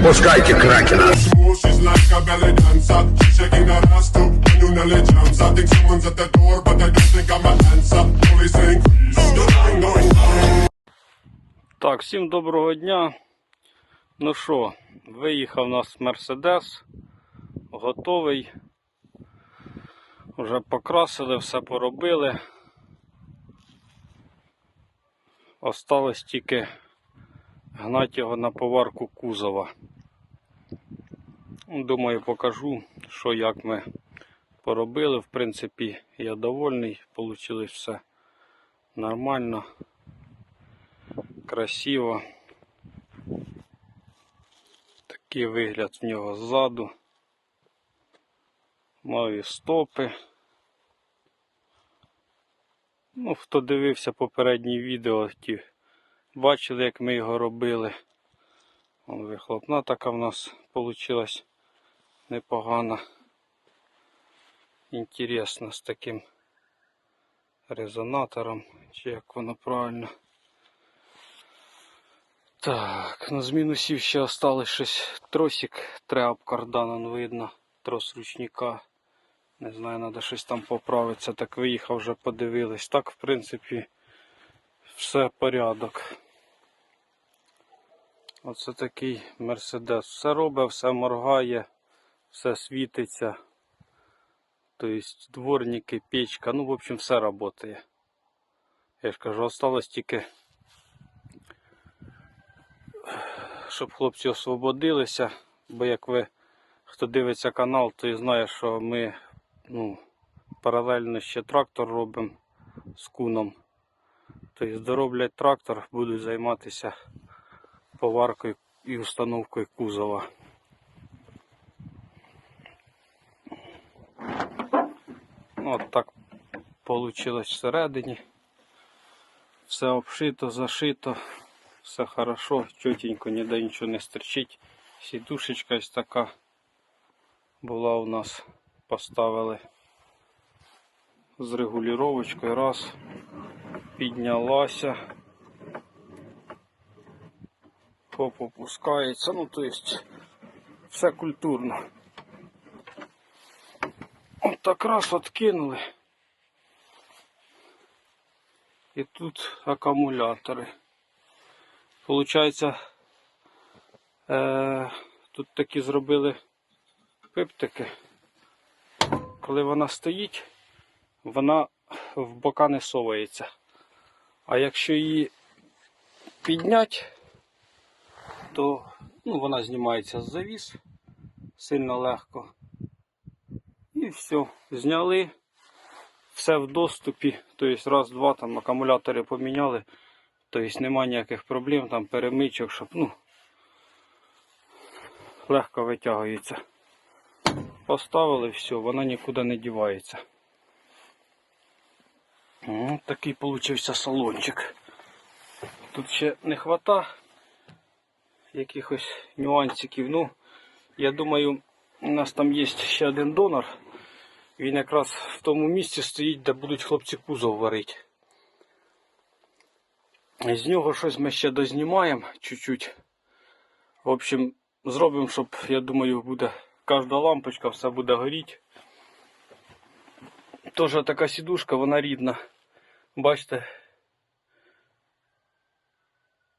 Кракена. Going, going, going. Так, всім доброго дня. Ну що, виїхав у нас Мерседес, готовий. Вже покрасили, все поробили. Осталось тільки гнати його на поварку кузова. Думаю, покажу, що як ми поробили. В принципі, я довольний, вийшло все нормально красиво. Такий вигляд в нього ззаду. Нові стопи. Ну, хто дивився попередні відео, ті бачили, як ми його робили. Вон вихлопна така в нас вийшла непогана. Інтересно з таким резонатором, чи як воно правильно. Так, ну з мінусів ще осталось щось тросик, треба об кардан, видно, трос ручника. Не знаю, треба щось там поправитися. Так виїхав, вже подивились. Так, в принципі, все порядок. Оце такий Мерседес. Все робить, все моргає, все світиться. Тобто дворники, печка, ну, в общем, все працює. Я ж кажу, осталось тільки щоб хлопці освободилися, бо як ви хто дивиться канал, той знає, що ми ну, паралельно ще трактор робимо з куном. Тобто дороблять трактор, будуть займатися поваркою і установкою кузова. Ну, От так вийшло всередині. Все обшито, зашито все хорошо, чотенько, ніде нічого не стерчить. Сідушечка ось така була у нас, поставили з регулювачкою, раз, піднялася, хоп, опускається, ну то есть все культурно. От так раз откинули. І тут акумулятори. Получається, е, тут такі зробили пиптики. Коли вона стоїть, вона в бока не совається. А якщо її підняти, то ну, вона знімається з завіс сильно легко. І все, зняли, все в доступі, тобто раз-два там акумулятори поміняли. Тобто нема ніяких проблем, там перемичок, щоб ну, легко витягується. Поставили все, вона нікуди не дівається. Ось такий получився салончик. Тут ще не хвата якихось нюансиків. Ну, я думаю, у нас там є ще один донор. Він якраз в тому місці стоїть, де будуть хлопці кузов варити. З нього щось ми ще дознімаємо чуть-чуть. В общем, зробимо, щоб, я думаю, буде кожна лампочка, все буде горіти. Теж така сідушка, вона рідна. Бачите,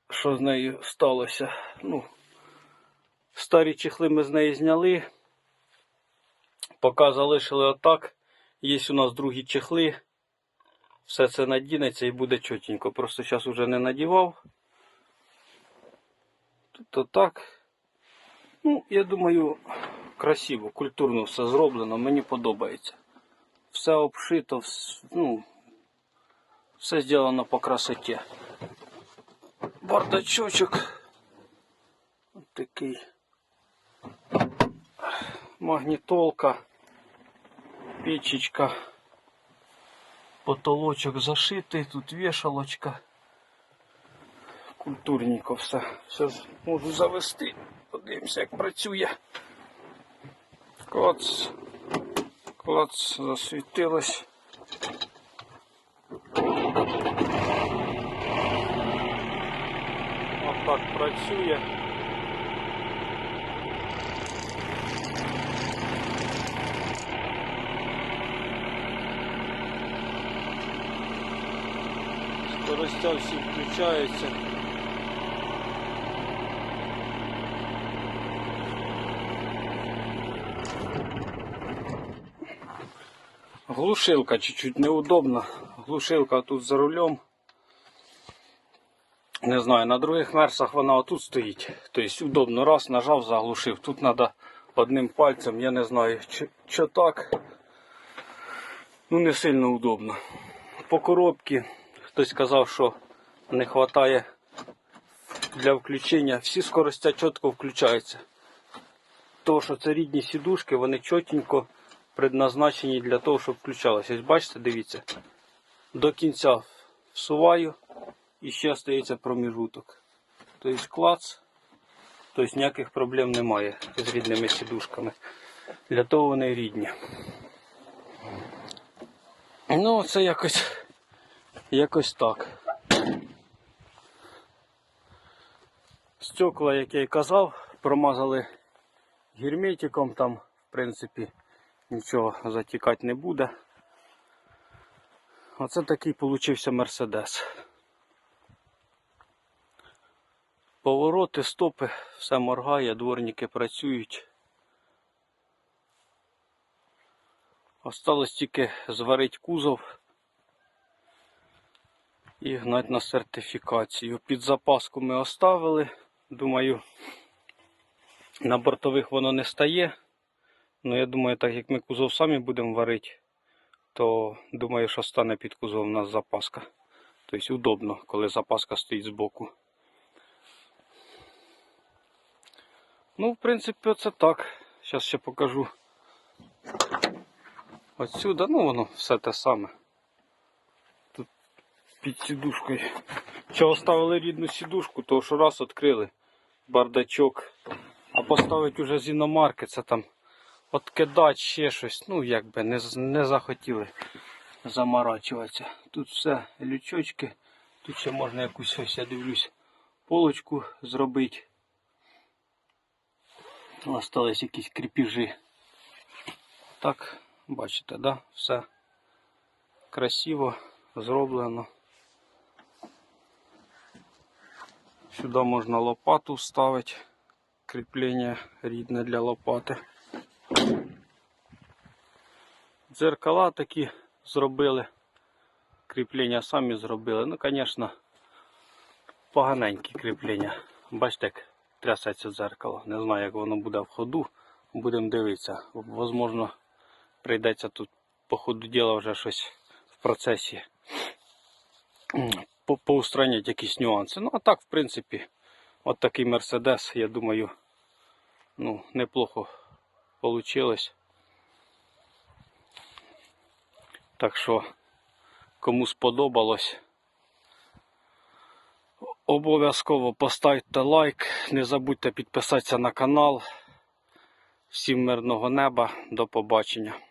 що з нею сталося. Ну, Старі чехли ми з неї зняли. Поки залишили отак. Є у нас другі чехли все це надінеться і буде чотенько. Просто зараз вже не надівав. Тут отак. Ну, я думаю, красиво, культурно все зроблено, мені подобається. Все обшито, ну, все зроблено по красоті. Бардачочок. Ось такий. Магнітолка, печечка потолочок зашитий, тут вішалочка. Культурненько все. Зараз можу завести. Подивимося, як працює. Клац. Клац, засвітилось. Отак працює. Скоростя всі включается. Глушилка чуть-чуть неудобна. Глушилка тут за рулем. Не знаю, на других мерсах вона отут стоїть. Тобто удобно. Раз нажав, заглушив. Тут треба одним пальцем, я не знаю, чи так. Ну не сильно удобно. По коробці хтось сказав, що не вистачає для включення. Всі скоростя чітко включаються. То, що це рідні сідушки, вони чотенько предназначені для того, щоб включалися. Ось бачите, дивіться. До кінця всуваю і ще стається проміжуток. Тобто клац, тобто ніяких проблем немає з рідними сідушками. Для того вони рідні. Ну, це якось, якось так. Стекла, як я й казав, промазали герметиком, там, в принципі, нічого затікати не буде. Оце такий получився Мерседес. Повороти, стопи, все моргає, дворники працюють. Осталось тільки зварити кузов і гнати на сертифікацію. Під запаску ми оставили. Думаю, на бортових воно не стає. Ну, я думаю, так як ми кузов самі будемо варити, то думаю, що стане під кузов у нас запаска. Тобто удобно, коли запаска стоїть збоку. Ну, в принципі, оце так. Зараз ще покажу. Отсюда, ну воно все те саме. Тут під сідушкою. Чого ставили рідну сідушку, то що раз відкрили бардачок. А поставити уже з іномарки, це там откидати ще щось. Ну, якби не, не захотіли заморачуватися. Тут все лючочки. Тут ще можна якусь ось я дивлюсь полочку зробити. Остались якісь кріпіжі. Так, бачите, да? Все красиво зроблено. Сюди можна лопату вставити. Кріплення рідне для лопати. Дзеркала такі зробили. Кріплення самі зробили. Ну, звісно, поганенькі кріплення. Бачите, як трясеться дзеркало. Не знаю, як воно буде в ходу. Будемо дивитися. Возможно, прийдеться тут по ходу діла вже щось в процесі по- поустраняти якісь нюанси. Ну, а так, в принципі, от такий Мерседес, я думаю, ну, неплохо вийшло. Так що, кому сподобалось, обов'язково поставте лайк, не забудьте підписатися на канал. Всім мирного неба, до побачення.